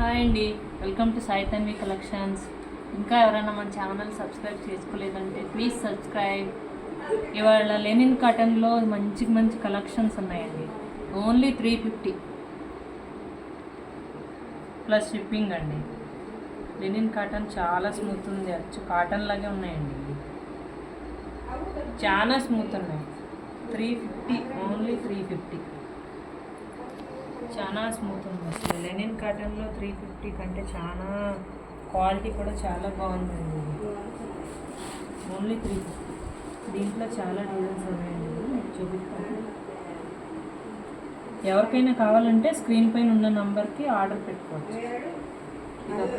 Hi అండి. Welcome to Sai Tanvi collections. ఇంకా ఎవరైనా మన ఛానల్ సబ్స్క్రైబ్ చేసుకోలేదంటే ప్లీజ్ సబ్స్క్రైబ్. ఇవాళ లెనిన్ కాటన్లో మంచి మంచి కలెక్షన్స్ ఉన్నాయండి. Only three fifty. Plus shipping అండి. లెనిన్ కాటన్ చాలా స్మూత్ ఉంది. అచ్చు కాటన్ లాగే ఉన్నాయండి. చాలా స్మూత్ ఉన్నాయి. Three fifty only three fifty. చాలా స్మూత్ ఉంది అసలు. లెనిన్ కాటన్లో త్రీ ఫిఫ్టీ కంటే చాలా క్వాలిటీ కూడా చాలా బాగుందండి ఓన్లీ త్రీ ఫిఫ్టీ దీంట్లో చాలా డిజైన్స్ ఉన్నాయండి. మీకు చూపిస్తాను. ఎవరికైనా కావాలంటే స్క్రీన్ పైన ఉన్న నంబర్కి ఆర్డర్ పెట్టుకోవచ్చు.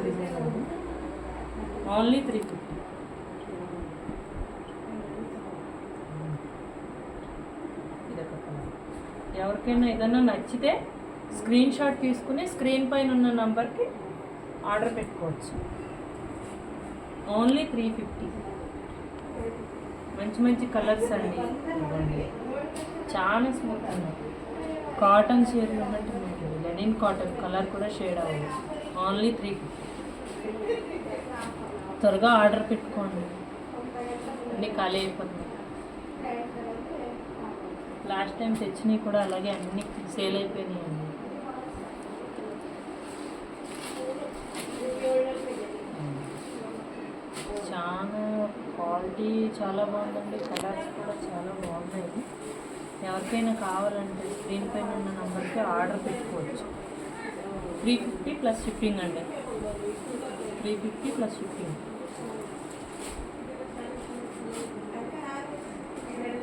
డిజైన్ అండి. ఓన్లీ త్రీ ఫిఫ్టీ ఎవరికైనా ఏదైనా నచ్చితే స్క్రీన్ షాట్ తీసుకుని స్క్రీన్ పైన ఉన్న నంబర్కి ఆర్డర్ పెట్టుకోవచ్చు. Only three fifty. మంచి మంచి కలర్స్ అండి. చాలా స్మూత్ ఉన్నాయి. కాటన్ చీరలు ఉన్నట్టు ఉంటుంది లెనిన్ కాటన్ కలర్ కూడా షేడ్ అవ్వదు. Only three fifty. త్వరగా ఆర్డర్ పెట్టుకోండి. అన్నీ ఖాళీ అయిపోతుంది లాస్ట్ టైం తెచ్చినవి కూడా అలాగే అన్ని సేల్ అయిపోయినాయి అండి క్వాలిటీ చాలా బాగుందండి కలర్స్ కూడా చాలా బాగున్నాయి. ఎవరికైనా కావాలంటే స్క్రీన్ పైన ఉన్న నెంబర్కి ఆర్డర్ పెట్టుకోవచ్చు. త్రీ ఫిఫ్టీ ప్లస్ షిప్పింగ్ అండి. Three fifty plus shipping.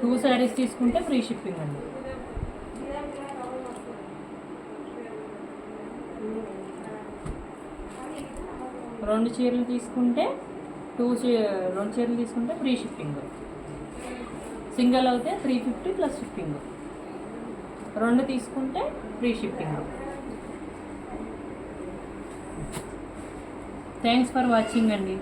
Two saris తీసుకుంటే ఫ్రీ షిప్పింగ్ అండి. రెండు చీరలు తీసుకుంటే టూ చీ రెండు చీరలు తీసుకుంటే ఫ్రీ షిప్పింగ్ సింగిల్ అయితే త్రీ ఫిఫ్టీ ప్లస్ షిప్పింగ్ రెండు తీసుకుంటే free shipping thanks for watching అండి.